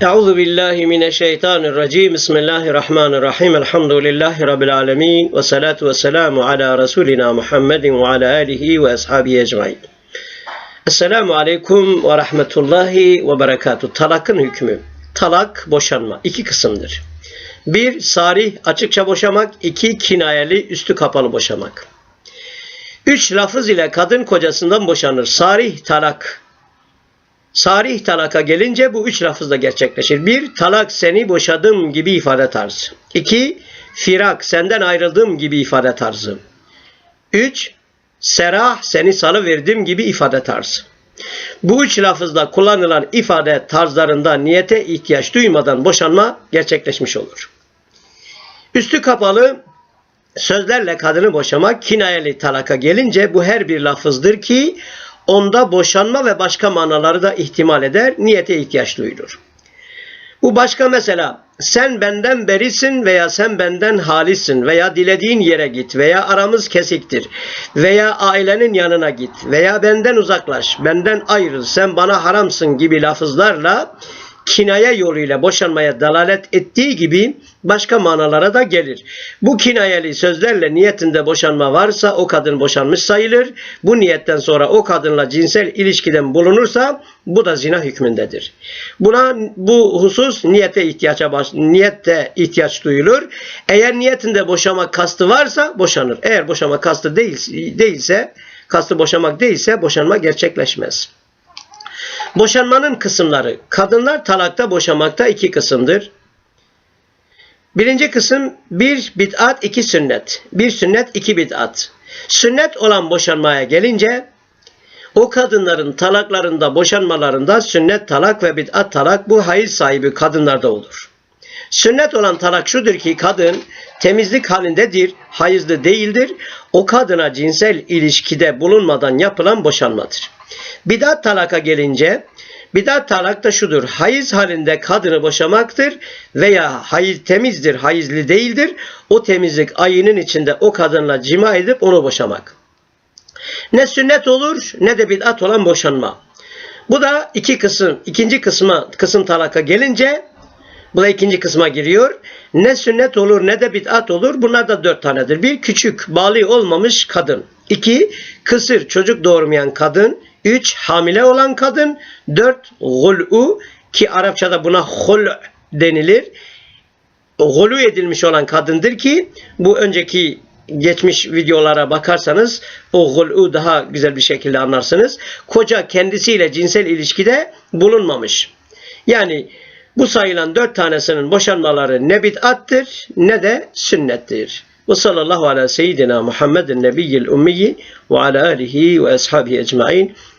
Euzu billahi mineşşeytanirracim. Bismillahirrahmanirrahim. Elhamdülillahi rabbil alamin ve salatu vesselamu ala rasulina Muhammedin ve ala alihi ve ashabihi ecmaîn. Esselamu aleyküm ve rahmetullahi ve berekatuhu. Talakın hükmü. Talak boşanma iki kısımdır. Bir sarih açıkça boşamak, iki kinayeli üstü kapalı boşamak. Üç lafız ile kadın kocasından boşanır. Sarih talak. Sarih talaka gelince bu üç lafızla gerçekleşir. Bir, talak seni boşadım gibi ifade tarzı. İki, firak senden ayrıldığım gibi ifade tarzı. Üç, serah seni salıverdim gibi ifade tarzı. Bu üç lafızla kullanılan ifade tarzlarında niyete ihtiyaç duymadan boşanma gerçekleşmiş olur. Üstü kapalı sözlerle kadını boşamak kinayeli talaka gelince bu her bir lafızdır ki onda boşanma ve başka manaları da ihtimal eder, niyete ihtiyaç duyulur. Bu başka mesela sen benden berisin veya sen benden halisin veya dilediğin yere git veya aramız kesiktir veya ailenin yanına git veya benden uzaklaş, benden ayrıl, sen bana haramsın gibi lafızlarla kinaye yoluyla boşanmaya dalalet ettiği gibi başka manalara da gelir. Bu kinayeli sözlerle niyetinde boşanma varsa o kadın boşanmış sayılır. Bu niyetten sonra o kadınla cinsel ilişkiden bulunursa bu da zina hükmündedir. Buna bu husus niyete ihtiyaca baş, niyette ihtiyaç duyulur. Eğer niyetinde boşama kastı varsa boşanır. Eğer boşama kastı değil, değilse kastı boşamak değilse boşanma gerçekleşmez. Boşanmanın kısımları. Kadınlar talakta boşamakta iki kısımdır. Birinci kısım bir bid'at, iki sünnet. Bir sünnet, iki bid'at. Sünnet olan boşanmaya gelince o kadınların talaklarında, boşanmalarında sünnet talak ve bid'at talak bu hayır sahibi kadınlarda olur. Sünnet olan talak şudur ki kadın temizlik halindedir, hayızlı değildir. O kadına cinsel ilişkide bulunmadan yapılan boşanmadır. Bidat talaka gelince bidat talak da şudur. Hayız halinde kadını boşamaktır veya hayız temizdir, hayızlı değildir. O temizlik ayının içinde o kadınla cima edip onu boşamak. Ne sünnet olur ne de bidat olan boşanma. Bu da iki kısım, ikinci kısma, kısım talaka gelince bu da ikinci kısma giriyor. Ne sünnet olur ne de bid'at olur. Bunlar da dört tanedir. Bir küçük, bağlı olmamış kadın. İki, kısır, çocuk doğurmayan kadın. Üç, hamile olan kadın. Dört, gul'u ki Arapçada buna hul denilir. Gulu edilmiş olan kadındır ki bu önceki geçmiş videolara bakarsanız o gul'u daha güzel bir şekilde anlarsınız. Koca kendisiyle cinsel ilişkide bulunmamış. Yani bu sayılan dört tanesinin boşanmaları ne bid'attır ne de sünnettir. Ve sallallahu ala seyyidina Muhammedin nebiyyil ummiyi ve ala alihi ve ashabihi ecmain.